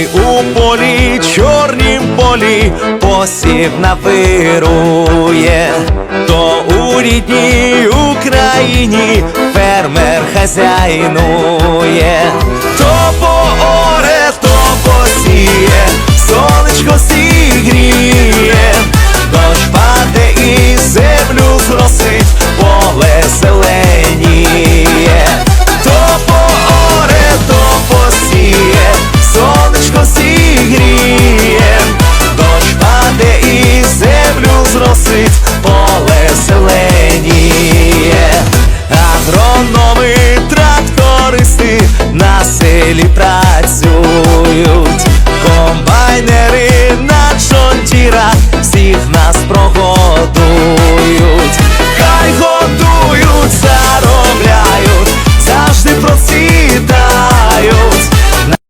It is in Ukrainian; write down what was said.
ми у полі, чорнім полі, посів навирує, то у рідній Україні фермер хазяйнує, то пооре, то посіє, сонечко сігріє, дощ паде і землю зросить, поле зелене селі працюють, комбайнери на джондірах всіх нас прогодують.